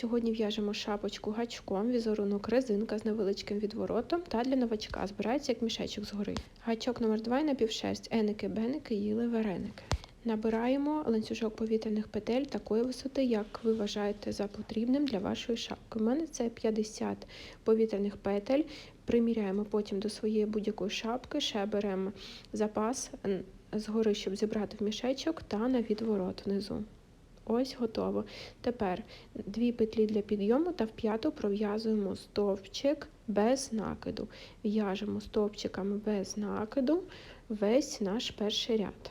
Сьогодні в'яжемо шапочку гачком, візерунок резинка з невеличким відворотом та для новачка збирається як мішечок згори. Гачок номер 2 на півшерсть, еники, беники, їли, вареники. Набираємо ланцюжок повітряних петель такої висоти, як ви вважаєте за потрібним для вашої шапки. У мене це 50 повітряних петель. Приміряємо потім до своєї будь-якої шапки, ще беремо запас згори, щоб зібрати в мішечок та на відворот внизу. Ось готово. Тепер дві петлі для підйому та в п'яту пров'язуємо стовпчик без накиду. В'яжемо стовпчиками без накиду весь наш перший ряд.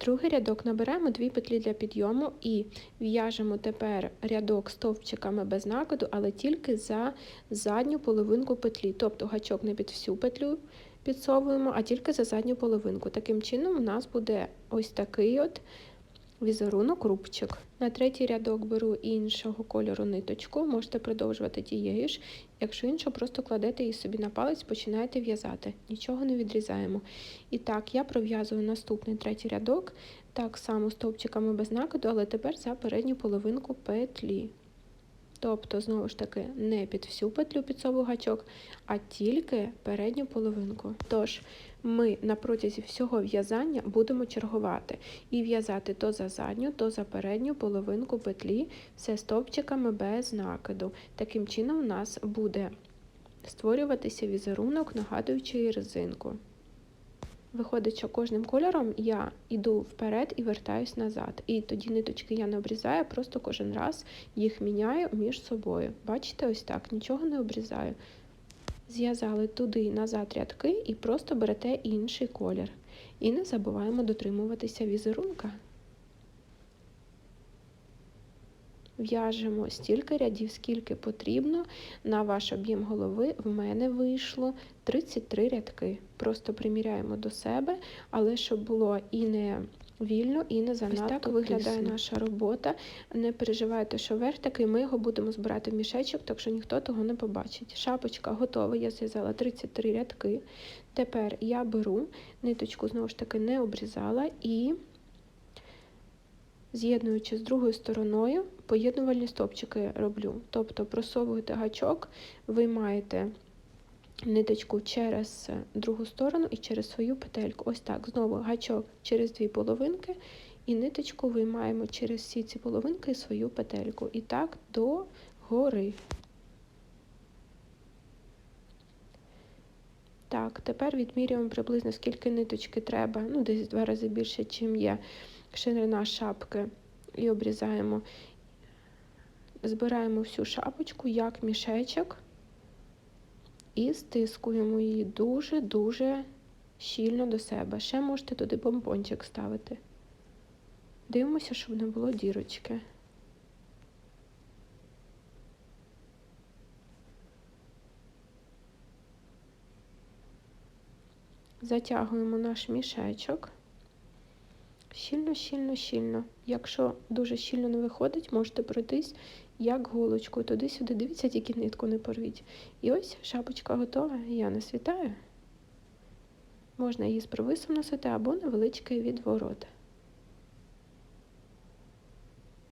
Другий рядок наберемо дві петлі для підйому і в'яжемо тепер рядок стовпчиками без накиду, але тільки за задню половинку петлі, тобто гачок не під всю петлю підсовуємо, а тільки за задню половинку. Таким чином, у нас буде ось такий от візерунок рубчик. На третій рядок беру іншого кольору ниточку, можете продовжувати тією ж. Якщо іншу, просто кладете її собі на палець, починаєте в'язати. Нічого не відрізаємо. І так, я пров'язую наступний третій рядок, так само стовпчиками без накиду, але тепер за передню половинку петлі. Тобто, знову ж таки, не під всю петлю підсову гачок, а тільки передню половинку. Тож, ми на протязі всього в'язання будемо чергувати і в'язати то за задню, то за передню половинку петлі, все стовпчиками без накиду. Таким чином, у нас буде створюватися візерунок, нагадуючи резинку. Виходить, що кожним кольором я йду вперед і вертаюсь назад. І тоді ниточки я не обрізаю, просто кожен раз їх міняю між собою. Бачите, ось так, нічого не обрізаю. Зв'язали туди назад рядки і просто берете інший колір. І не забуваємо дотримуватися візерунка. В'яжемо стільки рядів, скільки потрібно. На ваш об'єм голови в мене вийшло 33 рядки. Просто приміряємо до себе, але щоб було і не вільно, і не занадто Ось так виглядає тисно. наша робота. Не переживайте, що верх такий, ми його будемо збирати в мішечок, так що ніхто того не побачить. Шапочка готова, я зв'язала 33 рядки. Тепер я беру ниточку, знову ж таки, не обрізала і з'єднуючи з другою стороною, поєднувальні стопчики роблю. Тобто просовуєте гачок, виймаєте ниточку через другу сторону і через свою петельку. Ось так. Знову гачок через дві половинки, і ниточку виймаємо через всі ці половинки і свою петельку. І так до гори. Так, тепер відмірюємо приблизно скільки ниточки треба, ну, десь два рази більше, чим є ширина шапки, і обрізаємо, збираємо всю шапочку як мішечок і стискуємо її дуже-дуже щільно до себе. Ще можете туди бомбончик ставити. Дивимося, щоб не було дірочки. Затягуємо наш мішечок. Щільно, щільно, щільно. Якщо дуже щільно не виходить, можете пройтись як голочкою туди-сюди. Дивіться, тільки нитку не порвіть. І ось шапочка готова. Я не світаю. Можна її з провисом носити або невеличкий відворот.